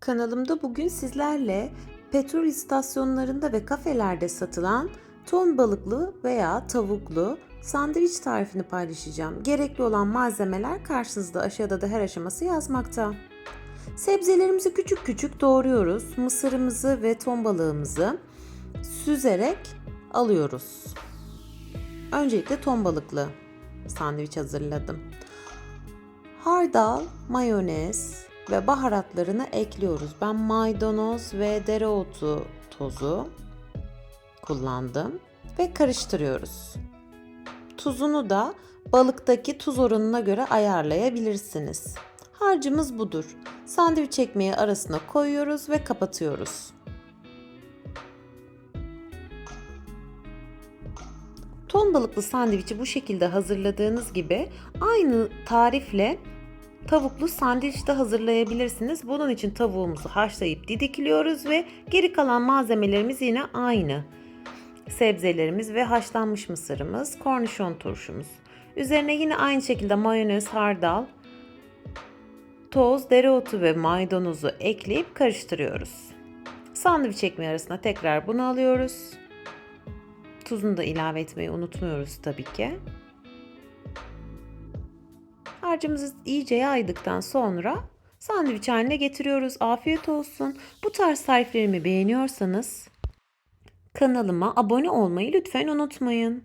Kanalımda bugün sizlerle petrol istasyonlarında ve kafelerde satılan ton balıklı veya tavuklu sandviç tarifini paylaşacağım. Gerekli olan malzemeler karşınızda aşağıda da her aşaması yazmakta. Sebzelerimizi küçük küçük doğruyoruz. Mısırımızı ve ton balığımızı süzerek alıyoruz. Öncelikle ton balıklı sandviç hazırladım. Hardal, mayonez ve baharatlarını ekliyoruz. Ben maydanoz ve dereotu tozu kullandım ve karıştırıyoruz. Tuzunu da balıktaki tuz oranına göre ayarlayabilirsiniz. Harcımız budur. Sandviç ekmeği arasına koyuyoruz ve kapatıyoruz. Ton balıklı sandviçi bu şekilde hazırladığınız gibi aynı tarifle tavuklu sandviç de hazırlayabilirsiniz. Bunun için tavuğumuzu haşlayıp didikliyoruz ve geri kalan malzemelerimiz yine aynı. Sebzelerimiz ve haşlanmış mısırımız, kornişon turşumuz. Üzerine yine aynı şekilde mayonez, hardal, toz, dereotu ve maydanozu ekleyip karıştırıyoruz. Sandviç ekmeği arasına tekrar bunu alıyoruz. Tuzunu da ilave etmeyi unutmuyoruz tabii ki. Harcımızı iyice yaydıktan sonra sandviç haline getiriyoruz. Afiyet olsun. Bu tarz tariflerimi beğeniyorsanız kanalıma abone olmayı lütfen unutmayın.